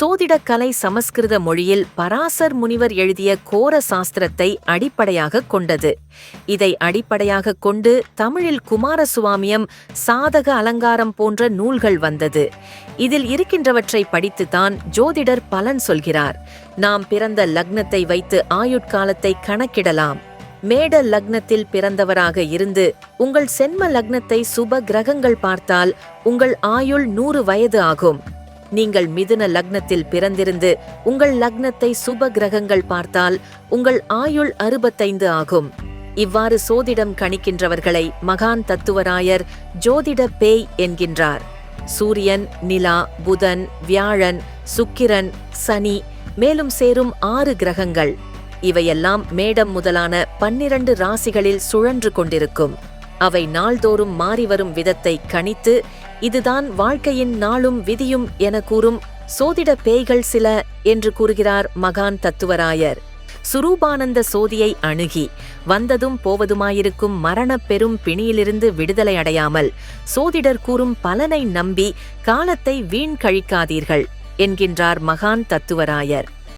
சோதிடக்கலை சமஸ்கிருத மொழியில் பராசர் முனிவர் எழுதிய கோர சாஸ்திரத்தை அடிப்படையாகக் கொண்டது. இதை அடிப்படையாகக் கொண்டு தமிழில் குமாரசுவாமியம் சாதக அலங்காரம் போன்ற நூல்கள் வந்தது. இதில் இருக்கின்றவற்றை படித்துத்தான் ஜோதிடர் பலன் சொல்கிறார். நாம் பிறந்த லக்னத்தை வைத்து ஆயுட்காலத்தை கணக்கிடலாம். மேட லக்னத்தில் பிறந்தவராக இருந்து உங்கள் சென்ம லக்னத்தை சுப கிரகங்கள் பார்த்தால் உங்கள் ஆயுள் நூறு வயது ஆகும். நீங்கள் மிதுன லக்னத்தில் பிறந்திருந்து உங்கள் லக்னத்தை சுப கிரகங்கள் பார்த்தால் உங்கள் ஆயுள் அறுபத்தைந்து ஆகும். இவ்வாறு சோதிடம் கணிக்கின்றவர்களை மகான் தத்துவராயர் ஜோதிட பேய் என்கின்றார். சூரியன் நிலா புதன் வியாழன் சுக்கிரன் சனி மேலும் சேரும் ஆறு கிரகங்கள். இவையெல்லாம் மேடம் முதலான பன்னிரண்டு ராசிகளில் சுழன்று கொண்டிருக்கும். அவை நாள்தோறும் மாறிவரும் விதத்தை கணித்து இதுதான் வாழ்க்கையின் நாளும் விதியும் என கூறும் சோதிட பேய்கள் சில என்று கூறுகிறார் மகான் தத்துவராயர். சுரூபானந்த சோதியை அணுகி வந்ததும் போவதுமாயிருக்கும் மரணப் பெரும் பிணியிலிருந்து விடுதலை அடையாமல் சோதிடர் கூறும் பலனை நம்பி காலத்தை வீண் கழிக்காதீர்கள் என்கின்றார் மகான் தத்துவராயர்.